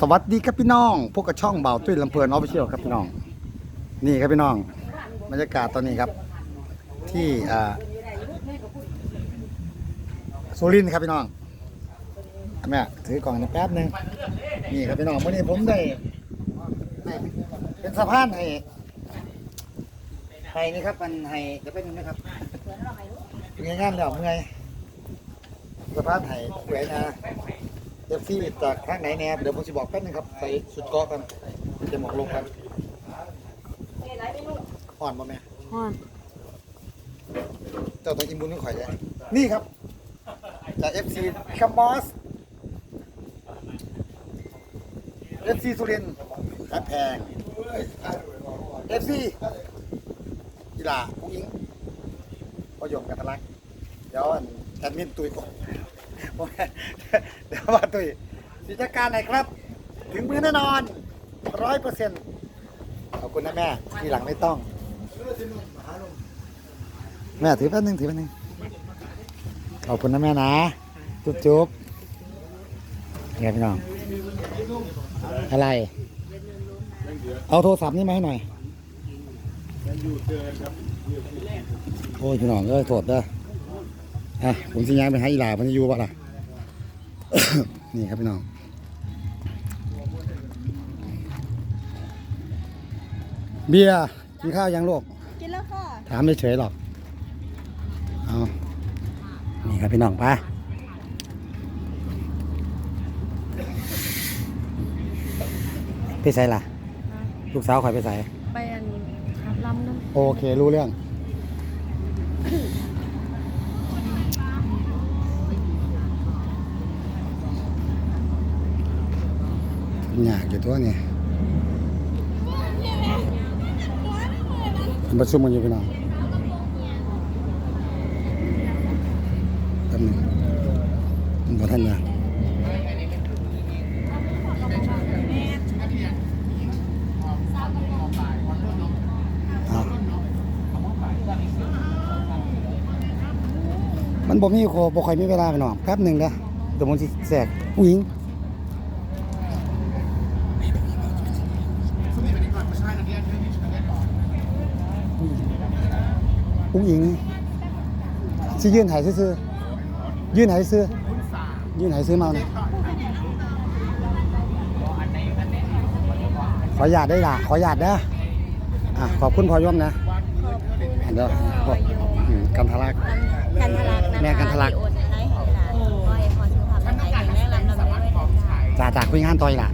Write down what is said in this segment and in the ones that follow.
สวัสดีครับพี่น้องพวกกับช่องเบาตุ้ยลำเพลินออฟฟิเชียลครับพี่น้อง นี่ครับพี่น้องบรรยากาศตอนนี้ครับ ที่อ่าสุรินทร์ครับพี่น้องแม่ถือกล่องนอยแป๊บหนึ่งนี่ครับพี่น้องวันนี้ผมได้ได้เป็นสะพานให้ให้นี่ครับมันให้จะเป็นยังไงครับเป็นงานแล้วเมื่อยสะพานให้สวยนะ อฟซีจากข้างไหนแน่เดี๋ยวผมจะบอกแป๊บนึงครับใส่สุดเกาะกันจะหมอกลงกันอ่อนป่ะแม่ฮอนเจ้าต้องอิมบุญนี่ข่อยเลยนี่ครับ จากเอฟซีคัมบอสเอฟซีสุรินทร์แฮปแพงเอฟซีกีฬาผู้หญิงประโยคกันทะลักเดี๋ยวอันแอดมินตุยก่อน ผมเดี๋ยวว่าตุยสิจัดการไหนครับ ถึงมือแน่นอนร้อยเปอร์เซ็นต์ขอบคุณนะแม่ ทีหลังไม่ต้อง แม่ถือแป๊บนึงถือแป๊บนึงขอบคุณนะแม่นะ จุ๊บจุ๊บไงพี่น้อง อะไร เอาโทรศัพท์นี่มาให้หน่อย โอ้ยพี่น้องเอ้ยโทษเด้อ อะผมสิย้ายไปหาอีหลามันจะอยู่ปะล่ะ นี่ครับพี่น้องเบียร์กินข้าวยังลูกกินแล้วค่ะ ถามเฉยๆหรอกเอานี่ครับพี่น้องไปไปใส่ล่ะ ลูกสาวคอยไปใส่ไปอันขับลำนั่นโอเครู้เรื่อง อยากอยู่ตัวนี่ประชุมกันอยู่พี่น้องแป๊บหนึงบ่ทันนะมันบ่มีโคบ่ค่อยมีเวลาพี่น้อแป๊บหนึ่งเด้อเดี๋ยวผมสิแทรกผู้ห อุ้งอิงสิยื่นหายซื้อๆยื่นหายซื้อยื่นหายซื้อเมาเนี่ยขอหยาดได้ล่ะขอหยาดเด้ออะขอบคุณพอย่อมนะอันเด้อขอบอืมกันทะลักกันทะลักนะคะแม่กันทะลักที่โอนให้ของหลานก็ให้พรสุขภาพร่างกายแข็งแรงลำลำด้วยด้วยจ้าจากจากคุยงานต่อยล่ะ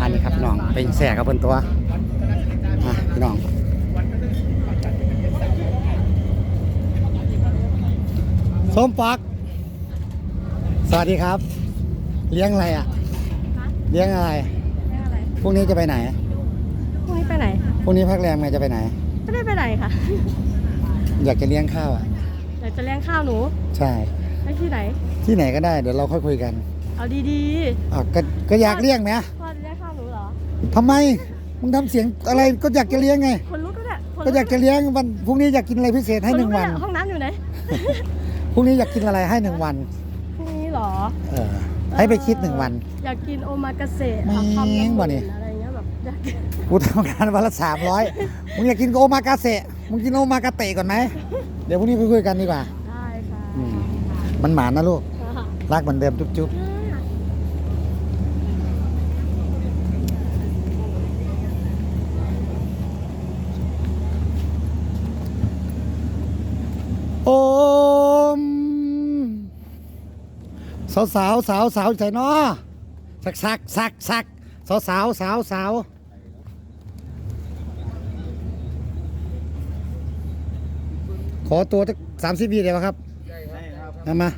อันนี้ครับพี่น้องเป็นแสกับเพิ่นตัวอะพี่น้อง ส้มปัก สวัสดีครับ เลี้ยงอะไรอะ เลี้ยงอะไรไม่อะไรพรุ่งนี้จะไปไหนพรุ่งนี้ไปไหน พรุ่งนี้พักแรมไงจะไปไหน ไม่ได้ไปไหนค่ะ อยากจะเลี้ยงข้าวอะเดี๋ยวจะเลี้ยงข้าวหนู ใช่ไปที่ไหน ที่ไหนก็ได้ เดี๋ยวเราค่อยคุยกัน เอาดีอะก็ก็อยากเลี้ยงไหมๆพ่อจะเลี้ยงข้าวหนูเหรอ ทำไม มึงทำเสียงอะไรก็อยากจะเลี้ยงไง คนลุกก็ได้คนก็อยากจะเลี้ยงวันพรุ่งนี้อยากกินอะไรพิเศษให้หนึ่งวัน คลุกก็ได้ห้องน้ำอยู่ไหน พรุ่งนี้อยากกินอะไรให้หนึ่งวัน พรุ่งนี้เหรอ เออ ให้ไปคิดหนึ่งวัน อยากกินโอมากาเสะแม่งเอาคำละหมื่บ่นี่ อะไรเงี้ยแบบอยากกินกูทำงานวันละสามร้อยมึงอยากกินโอมากาเสะมึงกินโอมากาเตะก่อนไหม เดี๋ยวพรุ่งนี้คุยกันดีกว่า ได้ค่ะอืม มันหมานนะลูกค่ะรักเหมือนเดิมจุ๊บจุ๊บโอม สาวสาวสาวสาวใส่นอสักสักสักสักสาวสาวสาวสาวขอตัวสักสามสิบวิเดียวครับเอามา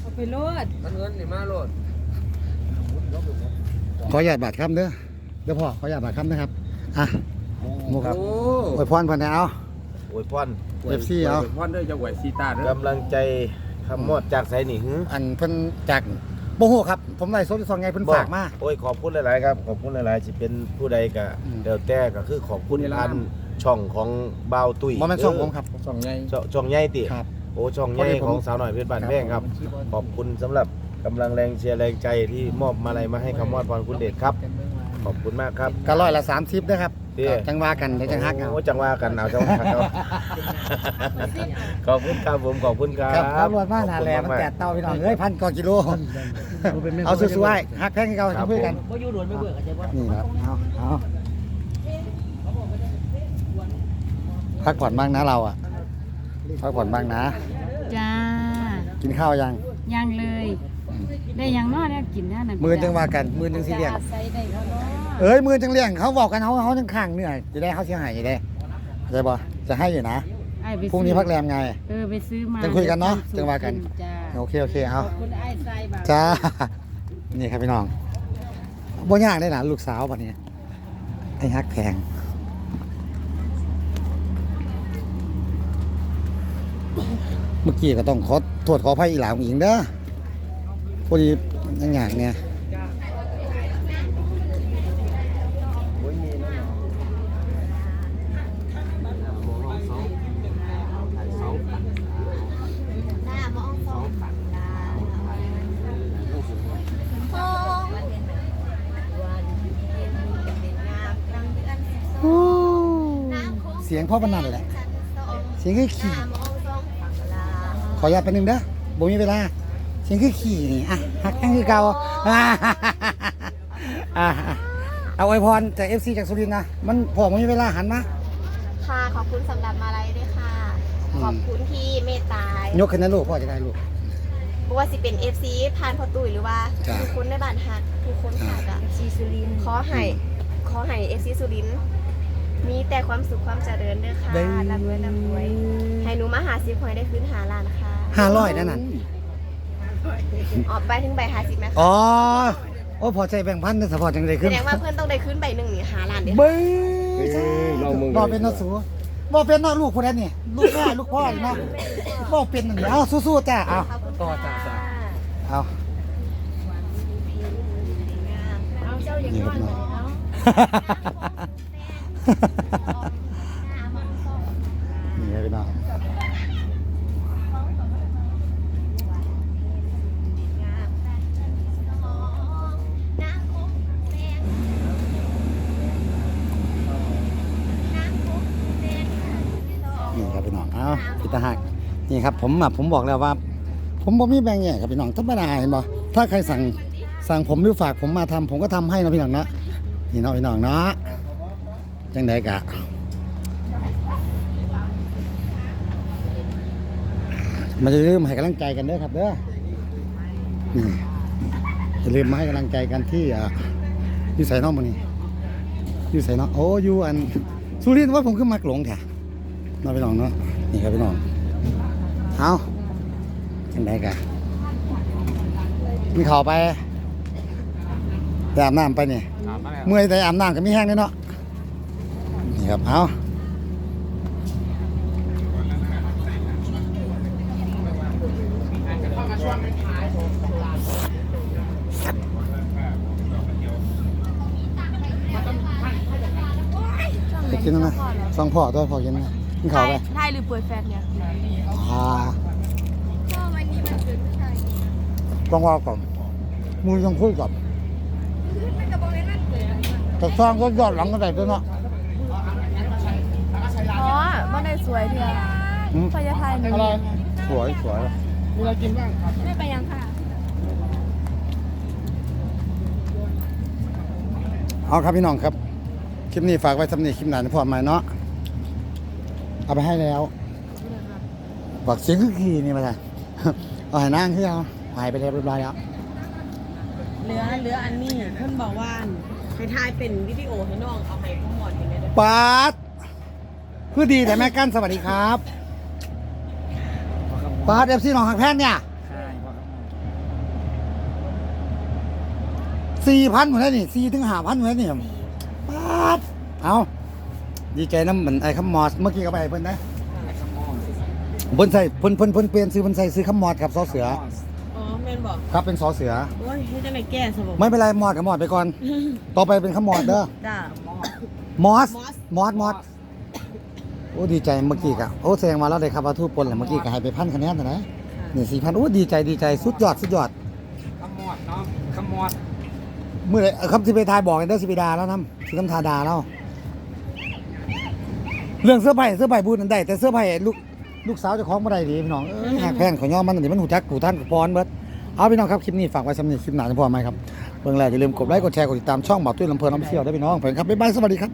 เอาไปโลดมันเงินนี่มาโลดขอหยาดบาทคำเด้อเดี๋ยวพ่อขอหยาดบาทคำนะครับอะหมูครับโอ้อวยพรเพันแนวโอ้ยพร FC เอาพ่อนเด้อจะไหวซีตาเด้อกำลังใจ คำมอดจากไสนี่หืออันเพิ่นจากโมโหครับ ผมไล่โซนซองไงเพิ่นฝากมา โอ้ยขอบคุณหลาย ๆ ครับ ขอบคุณหลาย ๆ สิเป็นผู้ใดก็อืมเดี๋ยวแต่ก็คือขอบคุณพันช่องของบ่าวตุ้ยบ่แม่นช่องผมครับ สองไงช่องช่องใหญ่ติ ครับ โอ้ช่องใหญ่พอดีผมของสาวหน่อยเพชรบ้านแพงครับ ขอบคุณสำหรับกำลังแรงเชียร์แรงใจที่มอบมาลัยมาให้คำมอดพรคุณเดชครับ ขอบคุณมากครับก็ร้อยละสามสิบนะครับเด้ก็จังว่ากันเดี๋ยวจังฮักเอา โอ้จังว่ากันเอาจังว่ากันเอาขอบคุณครับผมขอบคุณครับครับตำรวจมาหาแหลขมัอบนคุณแปดเต้าพี่น้องเอ้ยพันกว่ากิโล เอาสู้ๆไว้ฮักแพงให้เขาครับคุยกันผมนี่ครับเอาเอาพักผ่อนบ้างนะเราอะพักผ่อนบ้างนะ จ้ากินข้าวยังยังเลย ได้ยังนอเนี่ยกินแน่นั่นมือจังว่ากันมือจังสิเลี้ยงใส่ได้เขาเนาะ เอ้ยมือจังเลี้ยงเขาบอกกันเขาเขาจังข้างเหนื่อยจะได้เขาเสียหายจะได้เข้าใจบ่จะให้อยู่นะไอ้ไปพรุ่งนี้พักแรมไง เออไปซื้อมาจังคุยกันเนาะจังว่ากัน จ้าโอเคโอเคเอาขอบคุณไอ้ไส้บาจ้า นี่ครับพี่น้องบ่ยากได้หนะลูกสาวปะเนี่ยไอ้ฮักแพงเมื่อกี้ก็ต้องขอโทษขออภัยอีหลาของอิงเด้อพอดีอย่างอย่างเนี่ย ยงพ่อปนันแหละ เสียงคือขี่ขออนุญาตแป๊บนึงเด้อบ่มีเวลา เสียงคือขี่นี่อะฮักแห้งคือเก่าอ่าอ่าเอาไว้พรจากเอฟซีจากสุรินทร์นะ มันพอบ่มีเวลาหันมาค่ะขอบคุณสำหรับมาลัยด้วยค่ะอืมขอบคุณที่เมตตายกขึ้นนะลูกพ่อจะได้ลูกบ่ว่าสิเป็น FC ผ่านพอตุ้ยหรือว่าจ้ะทุกคนในบ้านฮักทุกคนค่ะกะซีสุรินทร์ขอให้ขอให้ FC สุรินทร์ มีแต่ความสุขความเจริญเด้อค่ะได้ ร่ำรวยร่ำรวยให้หนูมาหาซิหวยได้คืนหาล้านค่ะห้าร้อยนั่นน่ะออกไปถึงใบหาสิไหมคะอ๋อโอ้พอใจแบ่งพันเด้อสปอร์ตจังเลยแสขึ้นดงว่าเพื่อนต้องได้คืนใบหนึ่งนี่หาล้านเด้อเบ้ยลองมึง บ่เป็นเนาะสูบ่เป็นเนาะลูกผู้ใดนี่ลูกแม่ลูกพ่อนี่เนาะบ่เป็นนั่นเดี๋ยวเอาสู้ๆจ้าเอาขอบคุณต่อค่ะจ้าจ้าเอา เอาเจ้าอย่างนี่นี้ครับเนาน้อง นี่ครับพี่น้องนี่ครับพี่น้องเอ้าพิตาหักนี่ครับผมอะผมบอกแล้วว่า ผมบ่มีแบ่งแยกครับพี่น้องธรรมดาเห็นบ่ถ้าใครสั่งสั่งผมหรือฝากผมมาทำผมก็ทำให้นะพี่น้องนะนี่เนาะพี่น้องเนาะ จังไดกะมันจะลืมให้กำลังใจกันเด้อครับเด้อนี่อย่าลืมมาให้กำลังใจกันที่อ่าอยู่ใส่นอกมันนี่อยู่ใส่นอกโอ้อยู่อันสุรินทร์ว่าผมขึ้นมาหลงแท้น้องพี่น้องเนาะนี่ครับพี่น้องเอาจังไดกะมีเข่าวไปไปอาบน้ำไปเนี่ยเมื่อยแต่อาบน้ำก็มีแห้งเลยเนาะนี่ ครับ เอาไปกินแล้วนะฟังพ่อตัวพ่อกินนะมีเข่าวไปไทยหรือเปิดแฟนเนี่ยอ่าก็วันนี้มันเกิดผู้ชายต้องว่าก่อนมือต้องคุยก่อนเป็นกระบอกในนั่นเลยแต่สร้างก็ยอดหลังก็ได้ด้วยเนาะ อ๋อมันได้สวยเถอะอืม พยาไทยหนึ่งอะไร สวยสวยไม่ไปยังค่ะ เอาครับพี่น้องครับ คลิปนี้ฝากไว้สำนีคลิปหนาในพอใหม่เนาะเอาไปให้แล้วบอกเสียงคือขี่นี่มาจ้ะ เอาให้นั่งคือเอาหายไปเรียบร้อยแล้วเหลือเหลืออันนี้เพิ่นบอกว่าให้ทายเป็นวิดีโอให้น้องเอาให้พ่อหมอดอย่างเงี้ยเด้อปาด คือดีแต่แม่กั้นสวัสดีครับปาดเอฟซีหนองหักแพงเนี่ยสี่พันหมดแล้วนี่สี่ถึงห้าพันหมดแล้วนี่ปาดเอาดีใจน้ำเหมือนไอ้คำมอสเมื่อกี้ก็ไปเพิ่นนะเพิ่นใส่เพิ่นเพิ่นเพิ่นเปลี่ยนซื้อเพิ่นใส่ซื้อคำมอดกับซอเสือ อ๋อแม่นบอกครับเป็นซอเสือ โอ้ยให้จังได๋แก้ซะบ่ไม่เป็นไรมอดกับมอดไปก่อน ต่อไปเป็นคำมอดเด้อ จ้ามอสมอสมอสโอ้ ดีใจเมื่อกี้กะโอ้แสดงมาแล้วได้ครับว่าทูปปนแหละเมื่อกี้ก็ให้ไปพันคะแนนนะนะนี่สี่พันโอ้ดีใจดีใจสุดยอดสุดยอดมอดเมื่อไหรเออครับสิไปทายบอกกันเด้อสิไปดาแล้วนำสิคำทาดาแล้วเรื่องเสื้อผ้าเสื้อผ้าพูดนั่นได้แต่เสื้อผ้าลูกลูกสาวเจ้าของบ่ได้ดีพี่น้องเอ้ยหักแพงขอยอมมันอันนี้มันหูจักกูท่านกูพรเบิดเอาพี่น้องครับคลิปนี้ฝากไว้สำหรับคลิปหน้าจะพอไหมครับเบิ่งแล้วอย่าลืมกดไลค์กดแชร์กดติดตามช่องบ่าวตุ้ยลำเพลินน้ำเชี่ยวได้พี่น้องเพื่อนครับบ๊ายบายสวัสดีครับ